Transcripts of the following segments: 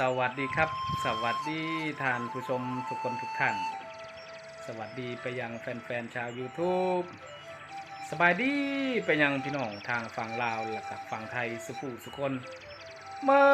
สวัสดีครับ สวัสดีท่านผู้ชมทุกคนทุกท่าน สวัสดีไปยังแฟนๆชาว YouTube สบายดีไปยังพี่น้องทางฝั่งลาวและกับฝั่งไทยสุภูสุคนเมื่อ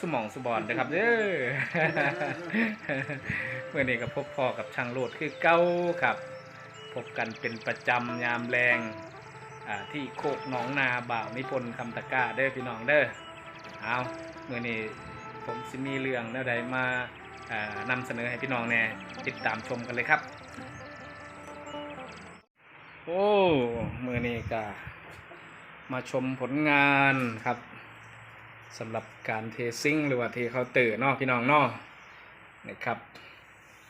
สมองสบอนนะครับเด้อเมื่อนี้ก็พบพ่อกับช่างโลดคือเก้าครับ พบกันเป็นประจำยามแรงที่โคกหนองนาบ่าวนิพนธ์คำตะกร้าเด้อพี่น้องเด้อเอาเมื่อนี้ ผมสิมีเรื่องแนวใดมาานำเสนอให้พี่น้องแน่ติดตามชมกันเลยครับ โอ้มือนี้ก็มาชมผลงานครับสำหรับการเทซิ่งหรือว่าเทเคาน์เตอร์นาะพี่น้องเนาะนะครับ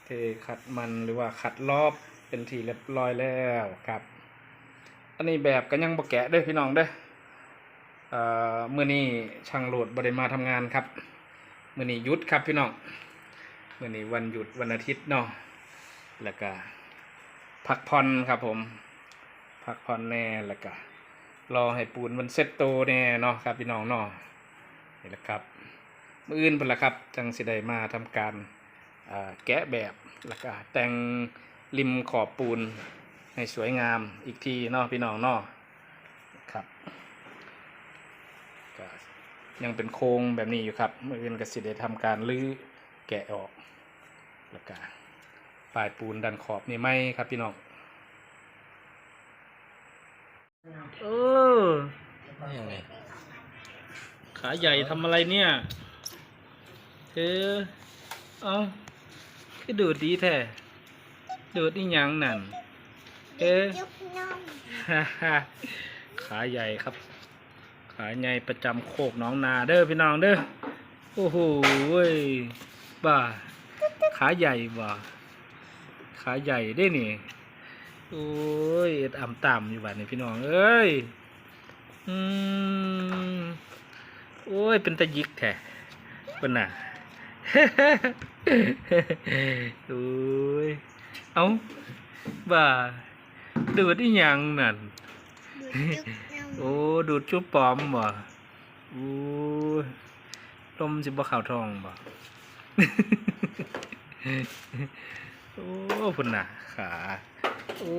เทขัดมันหรือว่าขัดรอบเป็นทีเรียบร้อยแล้วครับ อันนี้แบบก็ยังบ่แกะด้อพี่น้องเด้อเอ่อมื้อนี้ช่างโหลดบ่ได้มาทำงานครับ มื้อนี้หยุดครับพี่น้องมื้อนี้วันหยุดวันอาทิตย์เนาะแล้วก็พักผ่อนครับผม พักผ่อนแน่แล้วก็รอให้ปูนมันเซ็ตโตแน่เนาะครับพี่น้องเนาะนี่แหละครับมื้ออื่นเพิ่นละครับ จังสิได้มาทำการแกะแบบแล้วก็แต่งริมขอบปูนให้สวยงามอีกทีเนาะพี่น้องเนาะครับก็ ยังเป็นโครงแบบนี้อยู่ครับมื้ออื่นก็สิได้ทำการรื้อแกะออกแล้วก็ปลายปูนดันขอบนี่ไหมครับพี่น้องเออยังไงขาใหญ่ทำอะไรเนี่ยเออเอาคือดูดดีแท้ดูดนี่ยังนั่นเออยุบน้องฮ่าฮ่าขาใหญ่ครับ ขาใหญ่ประจำโคกน้องนาเด้อพี่น้องเด้อโอ้โหเว้ยบ้าขาใหญ่บ่ขาใหญ่ได้นี่โอ้ยเอ็ดอ่ำต่ำอยู่บ้านนี่พี่น้องเอ้ยอืมโอ้ยเป็นตะยิกแท้เป็นน่ะโอ้ยเอาบ้าดูดอีหยังนั่นดูดยุบน้อง โอ้ ดูดจุ๊บปลอมบ่โอ้ยลมสิบ่ข่าวทองบ่โอ้พุ่นน่ะ ขา โอ้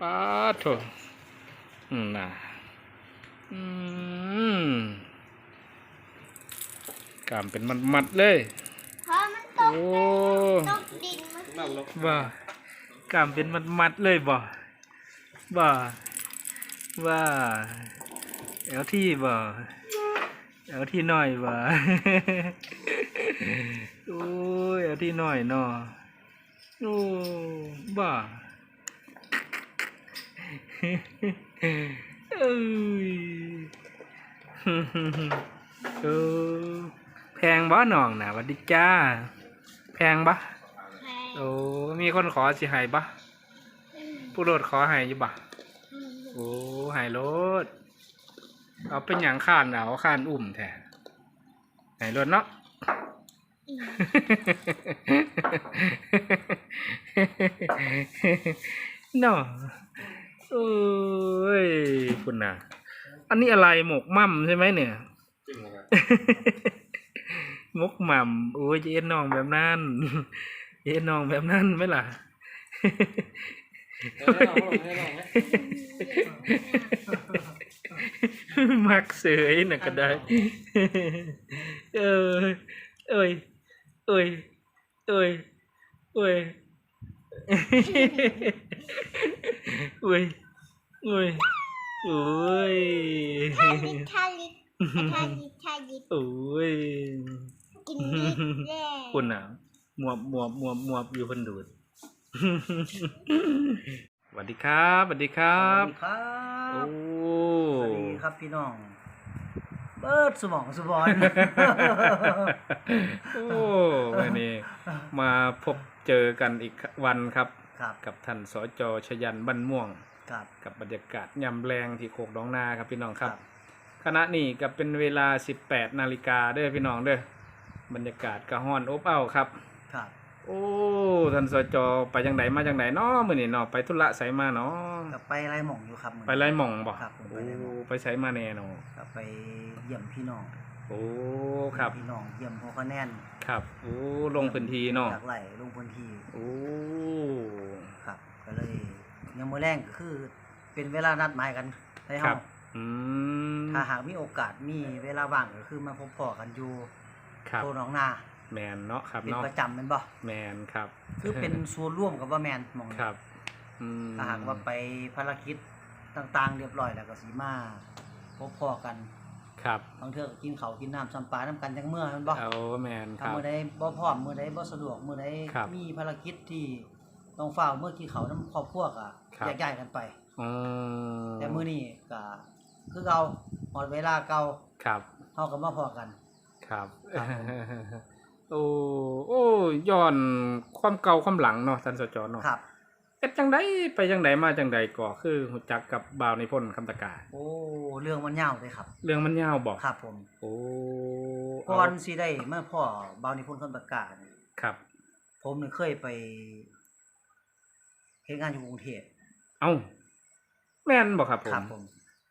ปาดโถอืมน่ะ อืมกามเป็นมัดๆเลยเพราะมันตกโอ้ตกดินเมื่อกี้ว่า กามเป็นมัดๆเลยบ่บ่ ว่าเอาที่บ่เอาที่หน่อยบ่โอ้ยเอาที่หน่อยเนาะโอ้บ่าเอ้ยเออแพงบ่หน่องนะหวัดดีจ้า แพงบ่แพงโอ้มีคนขอสิให้บ่ผู้โลดขอให้อยู่บ่โอ้ห้โลดเอาเป็นหยังข้านเอาข้านอุ่มแท้ห้โลดเนาะเนาะโอ้ยคุณน่ะ อันนี้อะไรหมกมั่มใช่ไหมเนี่ยจิ้มนะครับมกหม่ำโอ้ยเอ็นน้องแบบนั้นเอ็นน้องแบบนั้นไหมล่ะ ให้ลองให้ลองให้มักเสยน่ะก็ได้ เออ เอ้ย เอ้ย เอ้ย เอ้ย เอ้ย เอ้ยโอ้ยทาลิทาลิทาลิทาลิโอ้ยกินนิดแย่คุณอะหมวบหมวบหมวบหมวบอยู่คนดูด สวัสดีครับสวัสดีครัสบ วัสดีครับ โอ้สวัสดีครับพี่น้อง เบิดสมองสบอน โอ้วันนี้มาพบเจอกันอีกวันครับ ครับกับท่านสจชยันบันม่วง ครับ กับบรรยากาศยำแรงที่โคกดองนาครับพี่น้องครับครับ ขณะนี้ก็เป็นเวลา 18นาฬิกาเด้อพี่น้องเด้อบรรยากาศกระห้อนอบอ้าวครับ ครับ โอ้ท่านสจไปจังไดมาจังไดเนาะมื้อนี้เนาะไปธุระไสมาเนาะกลับไปไรหม่องอยู่ครับมื้อไปไล่หม่องบ่ครับผมไปโอ้ไร่หม่อง ไปไสมาแน่เนาะกลับไปเยี่ยมพี่น้องโโอ้ครับพี่น้องเยี่ยมหัวคะแนนครับโอ้ลงพื้นที่เนาะจากไหลลงพื้นที่โอ้ครับ ก็เลยยังมื้อแรงก็คือเป็นเวลานัดหมายกันให้ครัเฮาบอืมถ้าหากมีโอกาสมีเวลาว่างก็คือมาพบพอกันอยู่ครับโพหนองนา แมนเนาะครับเป็นเนาะประจำแม่นบ่แมนครับคือเป็นส่วนร่วมกับว่าแมนหมองนี้ครับอืมถ้าหากว่าไปภารกิจต่างๆ เรียบร้อยแล้วก็สิมาพบพอกันครับบางเทื่อก็กินข้าวกินน้ำซ้ำปลาน้ำกันจังเมื่อแมันบ่ เอาแมนคถ้ารับ มื้อใดบ่พร้อมมื้อใดบ่สะดวกมื้อใดครับมีภารกิจที่ต้องเฝ้าเมื่อกินข้าวน้ำครอบครัวก็ครับ แยกย้ายกันไป อืมแต่มื้อนี้ก็คือเก่าหมดเวลาเก่าครับ เฮาก็มาพอกัน ครับครับผม โอ้โอ้ย้อนความเก่าความหลังเนาะท่านสจเนาะครับ เอ็ดจังไดไปจังไดมาจังไดก็คือหูจักกับบ่าวในพ่นคำตะกา โอ้เรื่องมันยาวเลยครับ เรื่องมันยาวบอกครับ ผมโอ้ก่อนสิได้มาพ่อบ่าวนิพนธ์คำประกาศนี่ครับ ผมนี่เคยไปเฮ็ดงานอยู่กรุงเทพเอ้าแม่นบอกครับผมครับผม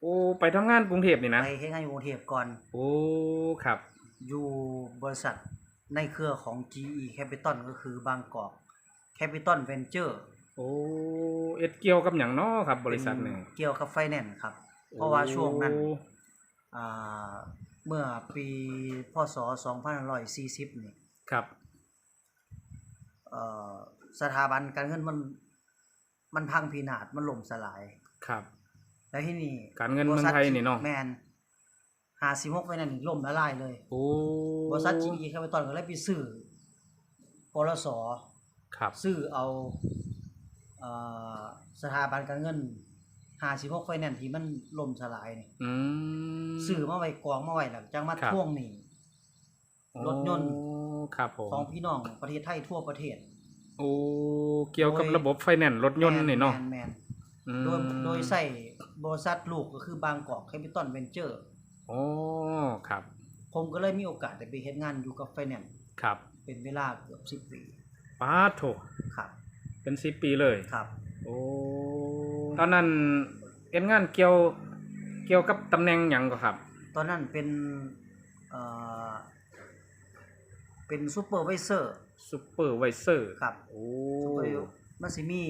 โอ้ไปทำงานกรุงเทพนี่นะไปเฮ็ดงานอยู่กรุงเทพก่อน โอ้ครับ อยู่บริษัท ในเครือของ GE Capital ก็คือบางกอก Capital Venture โอ้เอ็ดเกี่ยวกับหยังเนาะครับ บริษัทนี่เป็นเกี่ยวกับไฟแนนซ์ครับ เพราะว่าช่วงนั้นโอ้อ่าเมื่อปีพศ 2540 นี่ครับเอ่อสถาบันการเงินมันมันพังพินาศมันล่มสลายครับ แล้วที่นี่การเงินเมืองไทยนี่เนาะแมน หาสิบหกไว้นั่นนี่ล่มละลายเลยโอ้บริษัทจีอีแคปิตอลก็เลยไปซื้อปลสครับซื้อเอาเอ่อสถาบันการเงินหาสิบหกไฟแนนซ์ที่มันล่มสลายนี่อืม ซื้อมาไว้กองมาไว้แล้วจังมาครับทวงหนี้ รถยนต์ โอ้ครับผมของพี่น้องประเทศไทยทั่วประเทศ โอ้เกี่ยวกับโดย ระบบไฟแนนซ์รถยนต์นี่เนาะแมแมนอืมโดยโดยใส่บริษัทลูกก็คือบางกอกแคปิตอลเวนเจอร์ โอ้ครับ ผมก็เลยมีโอกาสได้ไปเฮ็ดงานอยู่กับไฟแนนซ์ครับเป็นเวลาเกือบสิบ10ปีป้าดโถครับเป็นสิบปีเลยครับ โอ้ตอนนั้นเอ็นงานเกี่ยวเกี่ยวกับตำแหน่งหยังก็ครับ ตอนนั้นเป็นเอ่อเป็นซูเปอร์ไวเซอร์ซูเปอร์ไวเซอร์ครับโอ้ซูเปอร์มันสิมี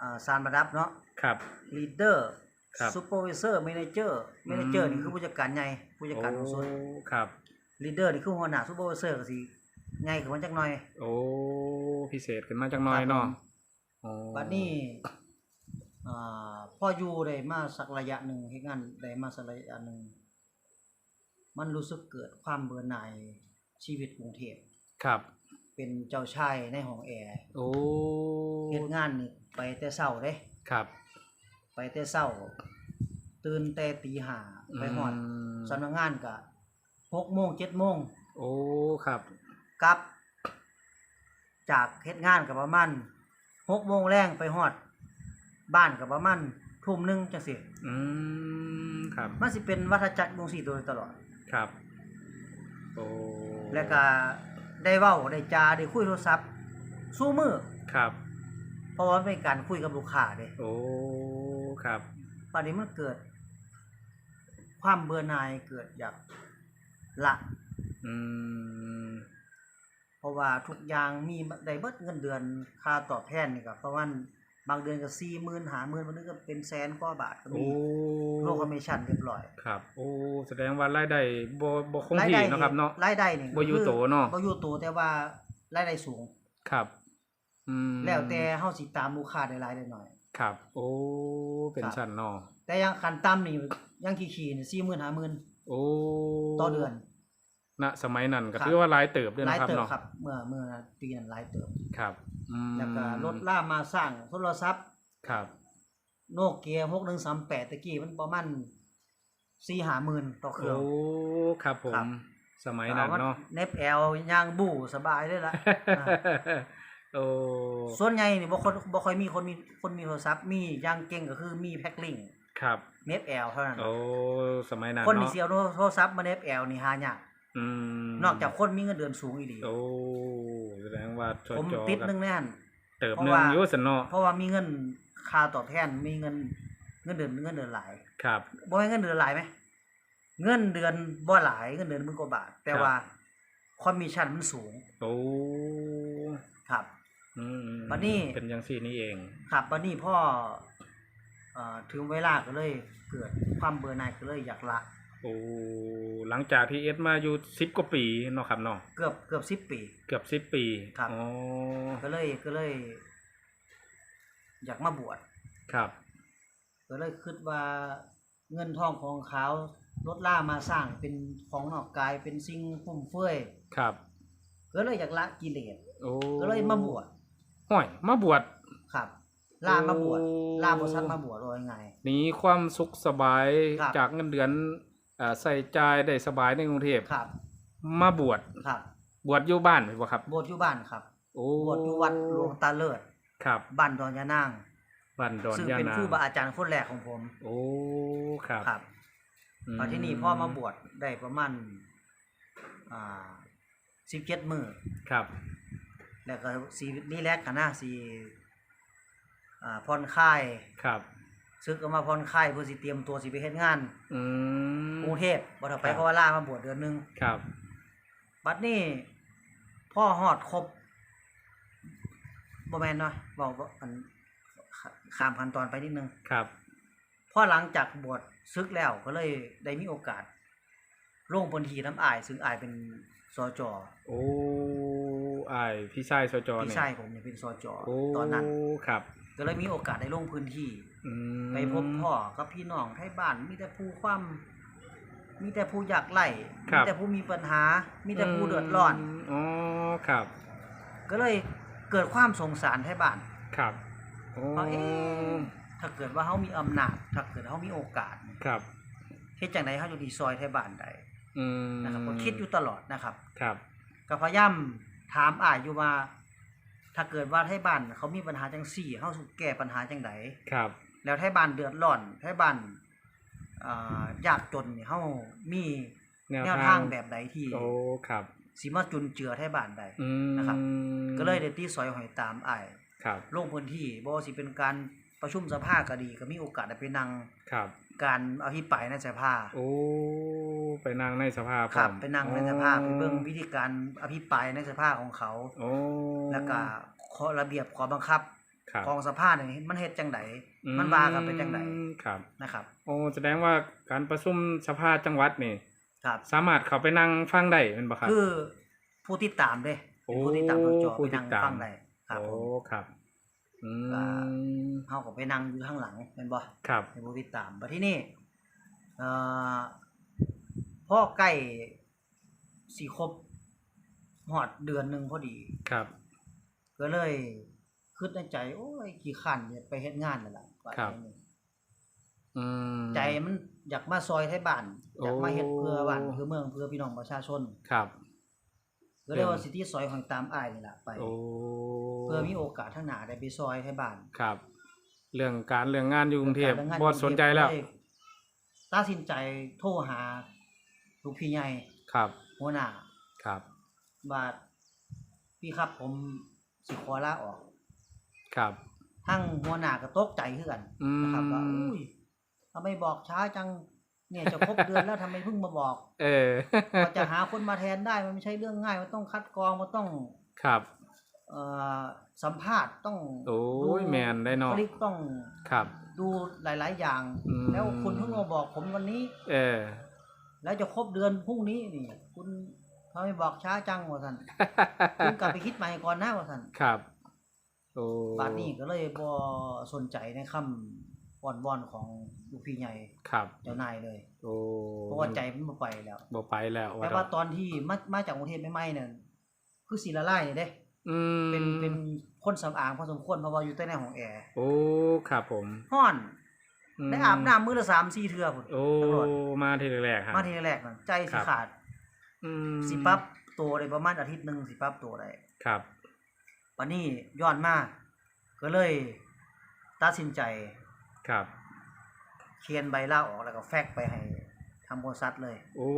อ่าสามระดับเนาะครับลีดเดอร์ ครับซูเปอร์ไวเซอร์แมเนเจอร์แมเนเจอร์อืมนี่คือผู้จัดการใหญ่ผู้จัดการสูงสุดโอ้ครับ ลีดเดอร์นี่คือหัวหน้าซูเปอร์ไวเซอร์ก็สิใหญ่ขึ้นมาจักหน่อย โอ้พิเศษขึ้นมาจังน้อยเนาะครับผมโอ้บัดนี้อ่าพออยู่ได้มาสักระยะหนึ่งเฮ็ดงานได้มาสักระยะหนึ่งมันรู้สึกเกิดความเบื่อหน่ายชีวิตกรุงเทพครับ เป็นเจ้าชายในห้องแอร์โอ้เฮ็ดงานนี่ไปแต่เช้าเด้ครับ ไปแต่เช้า ตื่นแต่ตีห้าไปฮอดมสำนักงานก็หกโมงเจ็ดโมงโอ้ครับกลับ จากเฮ็ดงานก็ประมาณหกโมงแรงไปฮอด บ้านก็ประมาณทุ่มหนึงจังซี่อืมครับมันสิเป็นวัฏจักรวงสี่โดยตลอด ครับ โอ้แล้วก็ได้เว้าได้จาได้คุยโทรศัพท์สู้มือครับ เพราะว่ามันเป็นการคุยกับลูกค้าเด้โอ้ ครับตอนนี้มันเกิด ความเบื่อหน่ายเกิดอยากละอืมเพราะว่าทุกอย่างมีได้เบิดเงินเดือนค่าตอบแทนนี่ก็ประมาณบางเดือนก็สี่หมื่นหาหมื่นบางเดือนก็เป็นแสนกว่าบาทก็โอ้มีโลคอมมิชชั่นเรียบร้อยครับ โอ้แสดงว่ารายได้บ่บ่คงที่เนาะครับเนาะรายได้นี่บ่อยู่โตเนาะบ่อยู่โตแต่ว่ารายได้สูงครับ อืมแล้วแต่เฮาสิตามลูกค้าได้หลายได้น้อย ครับ โอ้ เป็นครับ ชั้นเนาะแต่อยังคันต่ำนี่ยังขี่ๆนี่สี่หมื่นห้าหมื่นโอ้ต่อเดือน ณสมัยนั้นก็ครับ ถือว่าหลายเติบด้วยหลายนะครับเติบเนาะครับ เมื่อเมื่อปีนั้นหลายเติบ ครับอืมแล้วก็รถล่ามมาสร้างโทรศัพท์ ครับ โนเกีย6138ตะกี้มันประมาณ4 5หมื่นต่อเครื่โอ้องครับผมครับสมัยนั้นเนาะ เน็บแอลย่างบู้สบายเลยล่ะอ่า โอ้ส่วนใหญ่นี่บ่คนบ่ค่อยมีคนมีคนมีโทรศัพท์มีอย่างเก่งก็คือมีแพ็คลิงครับเน็บแอลเท่านั้นโอ้สมัยนั้นคนที่เนาะสิเสียโทรศัพท์มาเน็บแอลนี่หายากอืมนอกจากคนมีเงินเดือนสูงอีหลีโอ้แสดงว่าจผมจอติดกัหนึงแน่นเติบเพราะหนึงว่าอยู่สันเนาะเพราะว่ามีเงินค่าตอบแทนมีเงินเงินเดือนเงินเดือนหลายครับบ่ให้เงินเดือนหลายไหมเงินเดือนบ่หลายเงินเดือนหมื่นกว่าบาท แต่ครับว่าคอมมิชชั่นมันสูงโอ้ครับอืม บัดนี้ เป็นจังซี่นี่เองครับวันนี้พ่อเอ่อถึงเวลาก็เลย เกิดความเบื่อหน่ายก็เลยอยากละ โอ้หลังจากที่เอสมาอยู่10กว่าปีเนาะครับเนาะเกือบเกือบสิบ10ปี เกือบ10ปีครับ อ๋อก็เลยก็เลย อยากมาบวชครับก็เลยคิดว่าเงินทองของเขาลดล่ามาสร้างเป็นของนอกกายเป็นสิ่งฟุ่มเฟือยครับ ก็เลยอยากละกิเลสโอ้ก็เลยมาบวช ห้อยมาบวช ครับ ลามาบวชโอ้ ลาบวชมาบวชว่ายังไง หนีความสุขสบายครับ จากเงินเดือนเอ่อใส่จ่ายได้สบายในกรุงเทพครับ มาบวชครับบวชอยู่บ้านบ่ครับ บวชอยู่บ้านครับโอ้บวชอยู่วัดหลวงตาเลิศครับบ้านดอนยานางบ้านดอนซึ่งยาเป็นนาครูบาอาจารย์คนแรกของผมโอ้ครับครับอืมตอนที่นี่พ่อมาบวชได้ประมาณอ่าสิบเจ็ดมือครับ แล้วก็สีนี่แรกกันนะสีอ่าผ่อนคลายครับซึกก็มาผ่อนคลายเพื่อสิเตรียมตัวสิไปเฮ็ดงานอืม กรุงเทพบ่ถ้าไปครับ เพราะว่าลามาบวชเดือนหนึงครับ บัดนี้พ่อฮอดครบบ่แม่นเนาะบอกว่าอันข้ามขั้นตอนไปนิดนึง ครับ พอหลังจากบวชซึกแล้วก็เลยได้มีโอกาสลงพื้นที่น้ำอาย ซึ่งอายเป็นสจโอ้ อายพี่ชายสจพี่เนี่ยชายผมเนี่ยเป็นสจโอ้ตอนนั้น ครับ ก็เลยมีโอกาสได้ลงพื้นที่ อืมไปพบพ่อกับพี่น้องไทยบ้าน มีแต่ผู้ความมีแต่ผู้อยากไล่มีแต่ผู้มีปัญหา มีแต่ผู้เดือดร้อน มอ๋อครับ ก็เลยเกิดความสงสารไทยบ้าน ครับโอ้เพราะเอ๊ะ ถ้าเกิดว่าเขามีอำนาจ ถ้าเกิดเขามีโอกาสเนี่ยครับ เฮ็ดจังไดเขาจะดีซอยไทยบ้านได้อืมนะครับก็คิดอยู่ตลอดนะครับ ครับ ก็พยายาม ถามอ้ายอยู่ว่า ถ้าเกิดว่าไทยบ้านเขามีปัญหาจังซี่เฮาสิแก้ปัญหาจังไดครับ แล้วไทยบ้านเดือดร้อนไทยบ้านอ่ายากจนนี่เฮามีแนวทางแบบใดที่โอ้ครับสิมาจุนเจือไทยบ้านได้อืมนะครับ ก็เลยได้ตีสอยหอยตามอ้ายครับลงพื้นที่บ่ว่าสิเป็นการประชุมสภาก็ดีก็มีโอกาสได้ไปนั่งครับ การอภิปรายในสภาโอ้ไปนั่งในสภาพครับร้อมไปนั่งในสภาไปเบิ่งวิธีการอภิปรายในสภาของเขาโอ้แล้วก็ข้อระเบียบข้อบังคับครับของสภาเนี่ยมันเฮ็ดจังไดมันว่ากันเป็นจังไดอืมครับนะครับ โอ้แสดงว่าการประชุมสภาจังหวัดนี่ครับ สามารถเข้าไปนั่งฟังได้แม่นบ่ครับคือผู้ติดตามเด้เป็นผู้ติดตามทางจอผู้ไปตินั่ดงตามฟังได้ครับโอ้ผมครับ อืก็มเฮาก็ไปนั่งอยู่ข้างหลังแม่นบ่ครับเป็นผู้ติดตามบัดที่นี่เอ่อพอใกล้สิครบฮอดเดือนหนึงพอดี ครับ ก็เลยคิดในใจ โอ้ยขี้ขันเนี่ยไปเฮ็ดงานนั่นล่ะว่าครับอย่างนี้อืมใจมันอยากมาซอยไทยบ้านโอ้อยากมาเฮ็ดเพื่อบ้านเพื่อเมืองเพื่อพี่น้องประชาชน ครับ ก็เลยว่าสิที่ซอยของตามอ้ายนี่ล่ะไป โอ้เพื่อมีโอกาสทางหน้าได้ไปซอยไทยบ้านครับ เรื่องการเรื่องงานอยู่กรุงเทพการงานบ่สนใจแล้วก็เยตัดสินใจโทรหาลูกพี่ใหญ่ครับหัวหน้าครับว่าพี่ครับผมสิขอลาออก ครับทั้งหัวหน้าก็ตกใจคือกันอืมนะครับว่าอุ้ยทำไมบอกช้าจัง เนี่ยจะครบเดือนแล้วทำไมเพิ่งมาบอก เออกว่าจะหาคนมาแทนได้มันไม่ใช่เรื่องง่าย มันต้องคัดกรอง มันต้อง ครับ เอ่อ สัมภาษณ์ต้องโอ้ยแมนได้เนาะคลิกต้อง ครับ ดูหลาย ๆ อย่างอืมแล้วคุณเพิ่งมาบอกผมวันนี้ เออ แล้วจะครบเดือนพรุ่งนี้นี่ คุณทำไมบอกช้าจังวะท่านคุณกลับไปคิดใหม่ก่อนนะวะท่านครับ โอ้บาดนี้ก็เลยบ่สนใจในคำ วอนวอนของลูกพี่ใหญ่ครับ เจ้านายเลย โอ้เพราะว่าใจมันบ่ไปแล้วบ่ไปแล้วแต่ว่าตอนที่มามาจากกรุงเทพใหม่ๆเนี่ยคือสีละลายนี่เด้อืมเป็นเป็นคนสำอางพอสมควรเพราะว่าอยู่ใต้ในห้องแอร์โอ้ครับผมฮ้อนมได้อาบน้ำมื้อละสามสี่เทื่อพุ่นโอ้ตำรวจมาทีแรกๆฮะมาทีแรกนั่นใจครัสิบขาดอืมสิปรับตัวได้ประมาณอาทิตย์หนึงสิปรับตัวได้ครับวันนี้ย้อนมาก็เลยตัดสินใจ ครับ เขียนใบลาออกแล้วก็แฟกซ์ไปให้ทางบริษัทเลย โอ้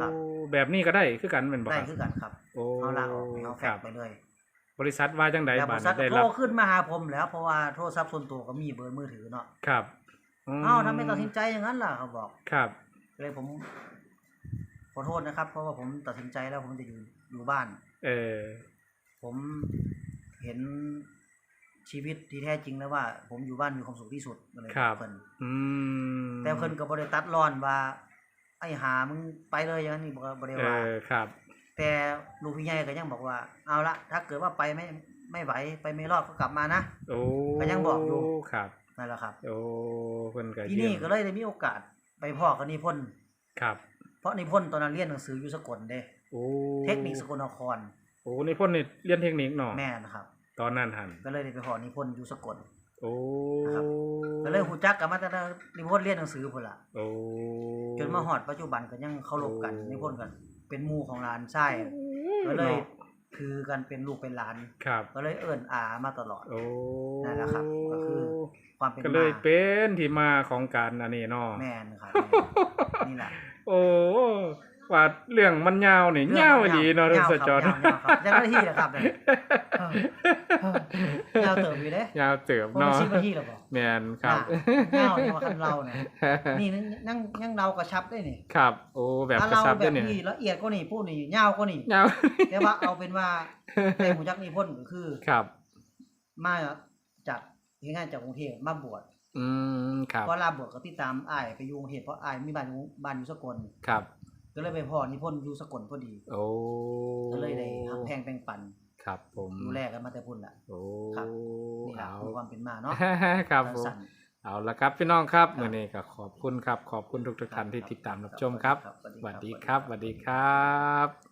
ครับ แบบนี้ก็ได้คือกันเป็นบ่ได้ครับคือกันครับโอ้เอาลาออกให้เขาแฟคกรับซ์ไปเลยบริษัทว่าจังใดแล้วบบัดริษัทได้โทรับรขึ้นมาหาผมแล้วเพราะว่าโทรศัพท์ส่วนตัวก็มีเบอร์มือถือเนาะครับเอ้าทำไมตัดสินใจอย่างนั้นล่ะเขาบอก ครับก็เลยผมขอโทษนะครับ เพราะว่าผมตัดสินใจแล้วผมจะอยู่อยู่บ้าน เออผมเห็น ชีวิตที่แท้จริงแล้วว่า ผมอยู่บ้านมีความสุขที่สุดก็เลยครับเพิ่นอืมแต่เพิ่นก็บ่ได้ตัดร้อนว่า ไอ้หามึงไปเลยอย่างนี้บ่บ่ได้เอว่า อครับ แต่ลูกพี่ใหญ่ก็ยังบอกว่า เอาละถ้าเกิดว่าไปไม่ไม่ไหวไปไม่รอดก็กลับมานะ โอ้ก็ยังบอกอยู่ ครับ นั่นแหละครับโอ้เพิ่นก็ที่เยี่นี่ยมก็เลยได้มีโอกาสไปพ่อกับนิพนธ์ครับ เพราะนิพนธ์ตอนนั้นเรียนหนังสืออยู่สกลเด้ โอ้เทคนิคสกลนครโอ้นี่พ่นนี่เรียนเทคนิคเนาะแม่นะครับ ตอนนั้นหันก็เลยได้ไปพ่อนิพนธ์อยู่สกล โอ้นะครับ ก็เลยฮู้จักกันมาตั้งแต่นิพนธ์เรียนหนังสือพุ่นล่ะโอ้จนมาฮอดปัจจุบันก็ยังเคารพกันนิพนธ์กันเป็นหมู่ของหลานชายก็เลยนาะคือกันเป็นลูกเป็นหลาน ครับ ก็เลยเอิ้นอามาตลอด โอ้นั่นแหละครับก็คือ ความเป็นก็เลยมาเป็นที่มาของการอันนี้เนาะแม่นครับแม่นนี่แหละ โอ้ ว่าเรื่องมันยาวนี่ยาวดีเนาะเรื่องสะจอดยาวๆครับยังไม่ได้ที่นะครับเนี่ยเออยาวเติบอยู่เด้ยาวเติบเพราะมันเนาะชิบนาทีแล้วบ่แมนครับน่ะยาวเนี่ยว่าคันเราเนี่ยนี่นั่งยังเรากระชับได้นี่ครับ โอ้แบบถ้ากระเราชับแบด้วยบเนี่ยนี้ละเอียดกว่านี่พูดนี่ยาวกว่านี่ยาวแต่ว่าเอาเป็นว่าในหมู่จักนี่พ่นก็คือครับ มาจากง่ายๆจากกรุงเทพมาบวชอืมครับเพราะลาบวชก็ติดตามอ้ายไปอยู่กรุงเทพเพราะอ้ายมีบ้านอยู่บ้านอยู่สกลครับ ก็เลยไปพ่อนิพนธ์อยู่สกลพอดี โอ้ก็เลยได้หักแพงแบ่งปัน ครับ ผมดูแลกันมาแต่พุ่นล่ะโอ้ครับนี่แหละเอาคือความเป็นมาเนาะครับผมสั้นเอาละครับพี่น้องครับครับมื่อนี้ก็ขอบคุณครับ ขอบคุณทุกๆท่านที่ครับติดตามรับชมครับครับสสวัวัสสดีดีคครัรับบสวัสดีครับ